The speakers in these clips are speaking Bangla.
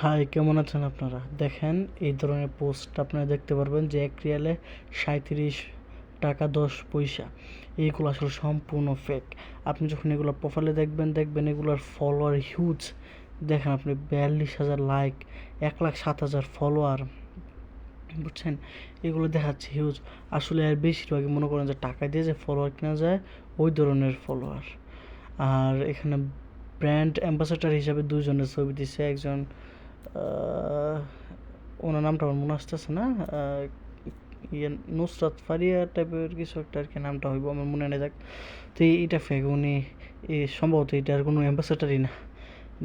হাই কেমন আছেন আপনারা? দেখেন, এই ধরনের পোস্ট আপনারা দেখতে পারবেন যে এক রিয়ালে সাঁত্রিশ টাকা দশ পয়সা। এইগুলো আসলে সম্পূর্ণ ফেক আপনি যখন এগুলো প্রোফাইলে দেখবেন দেখবেন এগুলোর ফলোয়ার হিউজ দেখেন আপনি বিয়াল্লিশ হাজার লাইক এক লাখ সাত হাজার ফলোয়ার বুঝছেন? এগুলো দেখাচ্ছে হিউজ আসলে আর বেশিরভাগই মনে করেন যে টাকা দিয়ে যে ফলোয়ার কেনা যায়, ওই ধরনের ফলোয়ার আর এখানে ব্র্যান্ড অ্যাম্বাসেডার হিসাবে দুজনের ছবি দিচ্ছে একজন ওনার নামটা আমার মনে আসতেছে না ইয়ে নুসরাত ফারিয়া টাইপের কিছু একটা আর কি নামটা হইব, আমার মনে নেই যাক। তো এই- এটা ফেক উনি সম্ভবত এটার কোনো অ্যাম্বাসেডারই না।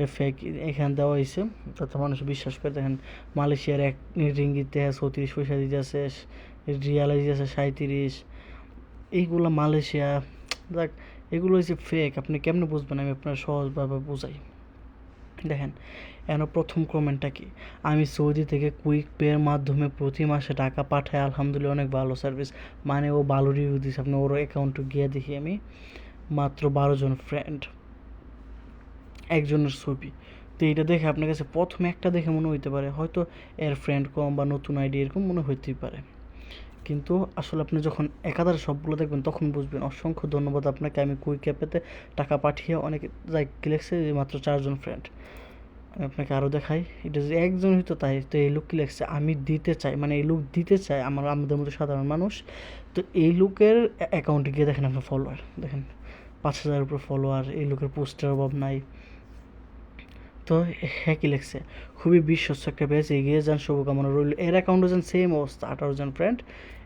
ফেক এখানে দেওয়া হয়েছে তাতে মানুষ বিশ্বাস করে, দেখেন, মালয়েশিয়ার এক রিঙ্গিতে চৌত্রিশ পয়সা দিতেছে রিয়ালে দিতেছে সাঁত্রিশ এইগুলো মালয়েশিয়া দেখ এগুলো হচ্ছে ফেক আপনি কেমনে বুঝবেন? আমি আপনার সহজভাবে বুঝাই। দেখেন এন প্রথম কমেন্টটা কি? আমি সৌদি থেকে কুইক পের মাধ্যমে প্রতি মাসে টাকা পাঠাই, আলহামদুলিল্লাহ অনেক ভালো সার্ভিস। মানে ও ভালো রিভিউ দিচ্ছে আপনি ওর অ্যাকাউন্টে গিয়ে দেখি আমি। মাত্র বারো জন ফ্রেন্ড একজনের ছবি। তো এইটা দেখে আপনার কাছে প্রথমে একটা দেখে মনে হইতে পারে, হয়তো এর ফ্রেন্ড কম বা নতুন আইডি এরকম মনে হইতেই পারে। কিন্তু আসলে আপনি যখন একাধারে সবগুলো দেখবেন, তখন বুঝবেন অসংখ্য ধন্যবাদ আপনাকে। আমি কুইক অ্যাপেতে টাকা পাঠিয়ে অনেক, যাই কি মাত্র চারজন ফ্রেন্ড আপনাকে আরও দেখাই। এটা যে একজন হইতো তাই, তো এই লোক কি লেখছে আমি দিতে চাই মানে এই লোক দিতে চাই আমার, আমাদের মতো সাধারণ মানুষ। তো এই লোকের অ্যাকাউন্টে গিয়ে দেখেন আপনার ফলোয়ার দেখেন। পাঁচ হাজার উপর ফলোয়ার এই লোকের পোস্টের অভাব নাই। তো হ্যাঁ কি লেখছে খুবই বিশ্বস্ত একটা পেজ এগিয়ে যান, শুভকামনা রইল। এর অ্যাকাউন্টে যেন সেম অবস্থা, আঠারো জন ফ্রেন্ড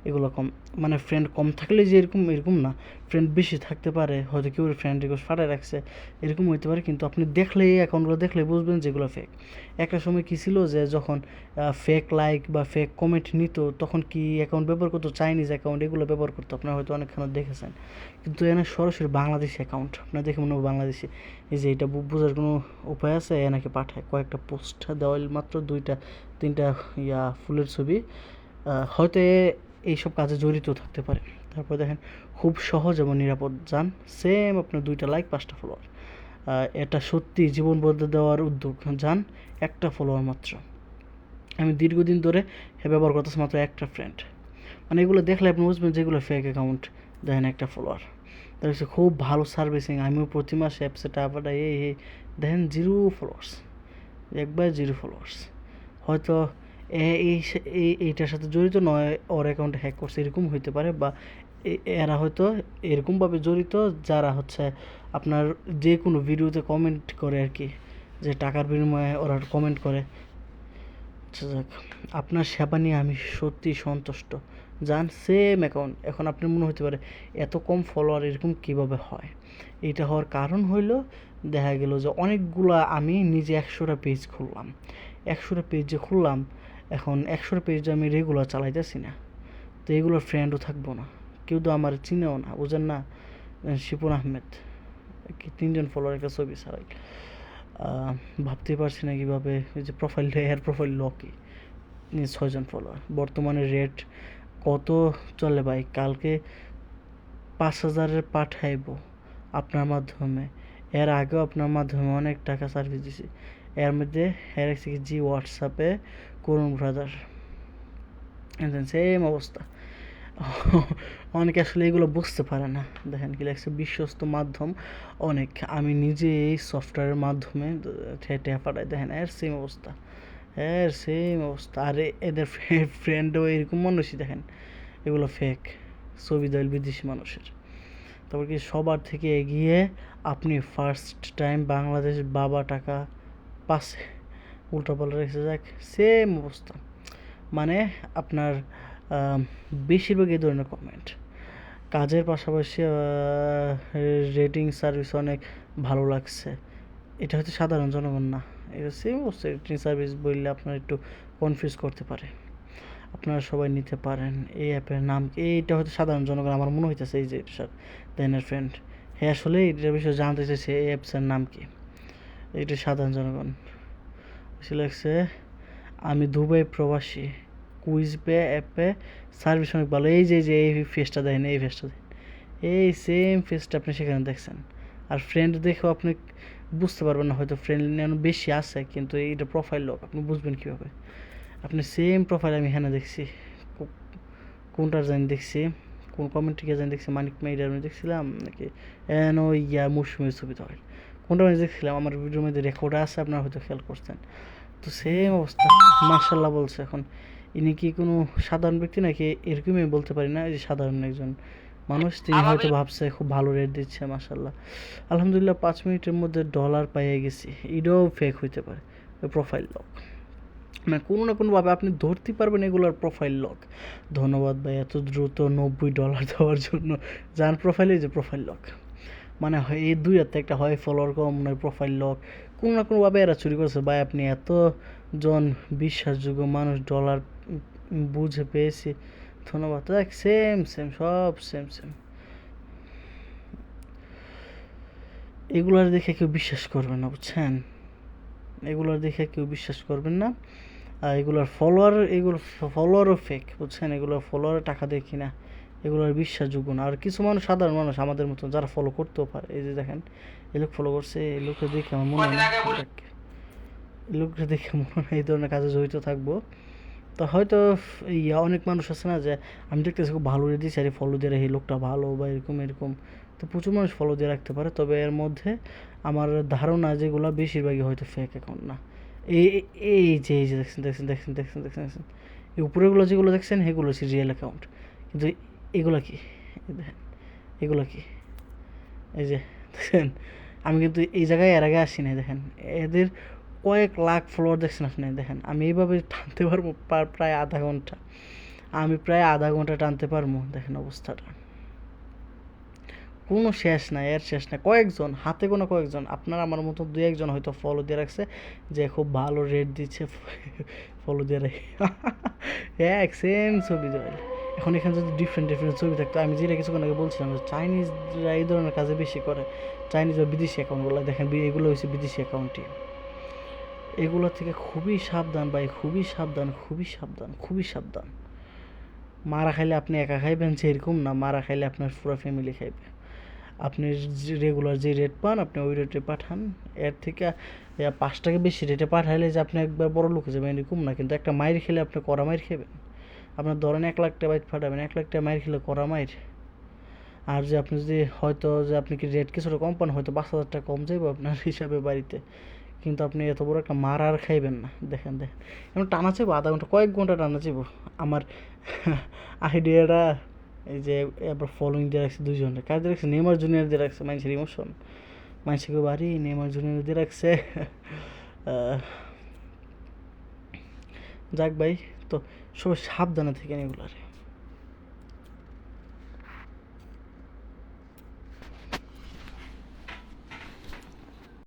এগুলো কম মানে ফ্রেন্ড কম থাকলে যে এরকম এরকম না। ফ্রেন্ড বেশি থাকতে পারে, হয়তো কেউ ফ্রেন্ড রিকোয়েস্ট ফাটায় রাখছে, এরকম হইতে পারে, কিন্তু আপনি দেখলে এই অ্যাকাউন্টগুলো দেখলে বুঝবেন যেগুলো ফেক একটা সময় কী ছিল যে যখন ফেক লাইক বা ফেক কমেন্ট নিত, তখন কি অ্যাকাউন্ট ব্যবহার করতো? চাইনিজ অ্যাকাউন্ট এগুলো ব্যবহার করতো। আপনারা হয়তো অনেকখানে দেখেছেন। কিন্তু এখানে সরাসরি বাংলাদেশি অ্যাকাউন্ট আপনার দেখে মনে হবে বাংলাদেশি। এই যে এটা বোঝার কোনো উপায় আছে? এনাকে পাঠায়। কয়েকটা পোস্ট দেওয়া মাত্র, দুইটা, তিনটা, ইয়া, ফুলের ছবি। হয়তো এইসব কাজে জড়িত থাকতে পারে। তারপর দেখেন, খুব সহজ এবং নিরাপদ। যান সেম আপনার দুইটা লাইক পাঁচটা ফলোয়ার এটা সত্যি জীবন বদলে দেওয়ার উদ্যোগ। যান, একটা ফলোয়ার মাত্র। আমি দীর্ঘদিন ধরে ব্যবহার করতেছি মাত্র একটা ফ্রেন্ড মানে এগুলো দেখলে আপনি বুঝবেন যেগুলো ফেক অ্যাকাউন্ট দেখেন একটা ফলোয়ার তার খুব ভালো সার্ভিসিং আমিও প্রতি মাসে অ্যাপসে টাকা পাঠাই, এই দেখেন জিরো ফলোয়ার্স একবার জিরো ফলোয়ার্স হয়তো এইটার সাথে জড়িত নয়, ওর অ্যাকাউন্টে হ্যাক করছে, এরকম হইতে পারে বা এরা হয়তো এরকমভাবে জড়িত যারা হচ্ছে আপনার যে কোনো ভিডিওতে কমেন্ট করে আর কি যে টাকার বিনিময়ে ওরা কমেন্ট করে। আচ্ছা যাক, আপনার সেবা নিয়ে আমি সত্যি সন্তুষ্ট। যান সেম অ্যাকাউন্ট এখন আপনার মনে হতে পারে এত কম ফলোয়ার এরকম কীভাবে হয়? এটা হওয়ার কারণ হইল, দেখা গেল যে অনেকগুলা আমি নিজে একশোটা পেজ খুললাম। একশোটা পেজ যে খুললাম এখন একশোটা পেজ আমি রেগুলার চালাইতেছি না। তো এগুলোর ফ্রেন্ডও থাকব না। কেউ তো আমার চিনেও না বুঝেন না? শিপন আহমেদ কি তিনজন ফলোয়ার একটা ছবি আহ, ভাবতেই পারছি না কীভাবে ওই যে প্রোফাইলটা এর প্রোফাইল লকি ছয়জন ফলোয়ার বর্তমানে রেট কত চলে ভাই? কালকে পাঁচ হাজারের পাঠাইব আপনার মাধ্যমে। এর আগেও আপনার মাধ্যমে অনেক টাকা সার্ভিস দিছি। এর মধ্যে এর কি জি হোয়াটসঅ্যাপে করুন ব্রাদার সেম অবস্থা। অনেকে আসলে এগুলো বুঝতে পারে না। দেখেন কি লাগছে বিশ্বস্ত মাধ্যম। অনেক। আমি নিজে এই সফটওয়্যারের মাধ্যমে ঠেটে পাঠাই। দেখেন, এর সেম অবস্থা। এর সেম অবস্থা। আর, এদের ফ্রেন্ডও এরকম মানুষই, দেখেন। এগুলো ফেক ছবি দেয় বিদেশি মানুষের। তারপর কি সবার থেকে এগিয়ে আপনি ফার্স্ট টাইম বাংলাদেশ বাবা টাকা পাশে উল্টা পাল্টা রেখেছে, যাক সেম অবস্থা। মানে আপনার বেশিরভাগ এই ধরনের কমেন্ট কাজের পাশাপাশি রেটিং সার্ভিস অনেক ভালো লাগছে। এটা হচ্ছে সাধারণ জনগণ না। এটা সেম অবস্থা রেটিং সার্ভিস বললে আপনার একটু কনফিউজ করতে পারে। আপনারা সবাই নিতে পারেন। এই অ্যাপের নাম? এইটা হয়তো সাধারণ জনগণ। আমার মনে হইতেছে এই যে এটা দেনের ফ্রেন্ড হ্যাঁ আসলে এটার বিষয়ে জানতে চাইছে এই অ্যাপসের নাম কি? এটা সাধারণ জনগণ। সে আমি দুবাই প্রবাসী, কুইজ পে, অ্যাপে সার্ভিস অনেক ভালো। এই যে যে, এই ফেসটা দেখেন, এই ফেসটা দেখেন। এই সেম ফেসটা আপনি সেখানে দেখছেন। আর ফ্রেন্ড দেখেও আপনি বুঝতে পারবেন না, হয়তো ফ্রেন্ড বেশি আছে, কিন্তু এইটা প্রোফাইল লক, আপনি বুঝবেন কীভাবে? আপনি সেম প্রোফাইল আমি এখানে দেখছি। কোনটার জানি দেখছি, কোন কমেন্টটিকে জানি দেখছি, মানিক মাইডার আমি দেখছিলাম, নাকি এন ও ইয়া মৌসুমের ছবিতে হয় কোনটা আমি দেখছিলাম আমার ভিডিওর মধ্যে রেকর্ড আছে আপনারা হয়তো খেয়াল করছেন। তো সেম অবস্থা মার্শাল্লাহ বলছে এখন। ইনি কি কোনো সাধারণ ব্যক্তি নাকি? এরকমই বলতে পারি না যে সাধারণ একজন মানুষ তিনি হয়তো ভাবছে খুব ভালো রেট দিচ্ছে মার্শাল্লাহ আলহামদুলিল্লাহ পাঁচ মিনিটের মধ্যে ডলার পাইয়ে গেছি। এটাও ফেক হইতে পারে প্রোফাইল লক মানে কোনো না কোনোভাবে আপনি ধরতে পারবেন এগুলোর প্রোফাইল লক ধন্যবাদ ভাই এত দ্রুত নব্বই ডলার দেওয়ার জন্য। যার প্রোফাইলে যে প্রোফাইল লক মানে এই দুই হাতে একটা হয় ফলোয়ার কম নয় প্রোফাইল লক কোনো না কোনোভাবে এরা চুরি করছে। ভাই, আপনি এত জন বিশ্বাসযোগ্য মানুষ ডলার বুঝে পেয়েছি। ধন্যবাদ। দেখ সেম সেম সব সেম সেম এগুলার দেখে কেউ বিশ্বাস করবে না, বুঝছেন? এগুলোর দেখে কেউ বিশ্বাস করবেন না। আর এগুলোর ফলোয়ার এগুলো ফলোয়ারও ফেক বুঝছেন? এগুলোর ফলোয়ারে টাকা দিয়ে কিনা। এগুলোর বিশ্বাসযোগ্য না। আর কিছু মানুষ সাধারণ মানুষ আমাদের মতো যারা ফলো করতেও পারে। এই যে দেখেন এই লোক ফলো করছে এই লোককে দেখে আমার মনে হয় এই লোককে দেখে মনে হয় এই ধরনের কাজে জড়িত থাকব। তো হয়তো ইয়া অনেক মানুষ আছে না যে আমি দেখতেছি খুব ভালো দিয়েছি আরে ফলো দিয়ে রাখি এই লোকটা ভালো বা এরকম এরকম। তো প্রচুর মানুষ ফলো দিয়ে রাখতে পারে। তবে এর মধ্যে আমার ধারণা যেগুলো বেশিরভাগই হয়তো ফেক অ্যাকাউন্ট না। এই এই- এই যে এই যে দেখছেন দেখছেন দেখছেন দেখছেন দেখছেন দেখছেন। এই উপরেগুলো যেগুলো দেখছেন সেগুলো হচ্ছে রিয়েল অ্যাকাউন্ট কিন্তু এগুলো কি? দেখেন, এগুলো কি? এই যে দেখছেন আমি কিন্তু এই জায়গায় এর আগে আসি নাই, দেখেন। এদের কয়েক লাখ ফলোয়ার দেখছেন আপনি? দেখেন, আমি এইভাবে টানতে পারব প্রায় আধা ঘণ্টা। আমি প্রায় আধা ঘণ্টা টানতে পারব, দেখেন অবস্থাটা। কোনো শেষ নাই, এর শেষ নাই। কয়েকজন, হাতে কোনো কয়েকজন, আপনার আমার মতো দু একজন হয়তো ফলো দিয়ে রাখছে, যে খুব ভালো রেট দিচ্ছে ফলো দিয়ে রাখি। এক সেম ছবি দেওয়াল এখন এখানে যদি ডিফারেন্ট ডিফারেন্ট ছবি থাকতো, আমি যেটা কিছুক্ষণ আগে বলছিলাম যে চাইনিজরা এই ধরনের কাজে বেশি করে। চাইনিজ বা বিদেশি অ্যাকাউন্টগুলো দেখেন এগুলো হচ্ছে বিদেশি অ্যাকাউন্টই এগুলো থেকে খুবই সাবধান ভাই, খুবই সাবধান খুবই সাবধান খুবই সাবধান। মারা খাইলে আপনি একা খাইবেন, সেরকম না, মারা খাইলে আপনার পুরো ফ্যামিলি খাইবে। আপনি রেগুলার যে রেট পান, আপনি ওই রেটে পাঠান। এর থেকে পাঁচ টাকা বেশি রেটে পাঠাইলে যে আপনি একবার বড় লোকে যাবেন, এরকম না। কিন্তু একটা মাইর খেলে আপনি কড়া মাইর খেবেন আপনার ধরেন এক লাখ টাকা বাইক পাঠাবেন এক লাখ টাকা মাইর খেলে কড়া মাইর। আর যে আপনি যদি হয়তো যে আপনি কি রেট কিছুটা কম পান, হয়তো পাঁচ হাজার টাকা কম যাইব আপনার হিসাবে বাড়িতে। কিন্তু আপনি এত বড় একটা মার আর খাইবেন না। দেখেন দেখেন। এমন টানা চাইব আধা ঘণ্টা, কয়েক ঘণ্টা টানা চাইব আমার আইডিয়াটা এই যে এবার ফলোইং দিয়ে রাখছে দুজনে কাজ দিয়ে রাখছে? নেমার জুনিয়র দিয়ে রাখছে মানুষের ইমোশন মানুষকে বাড়ি? নেমার জুনিয়র দিয়ে রাখছে। যাক ভাই। তো সবাই সাবধানে থাকেন এগুলারে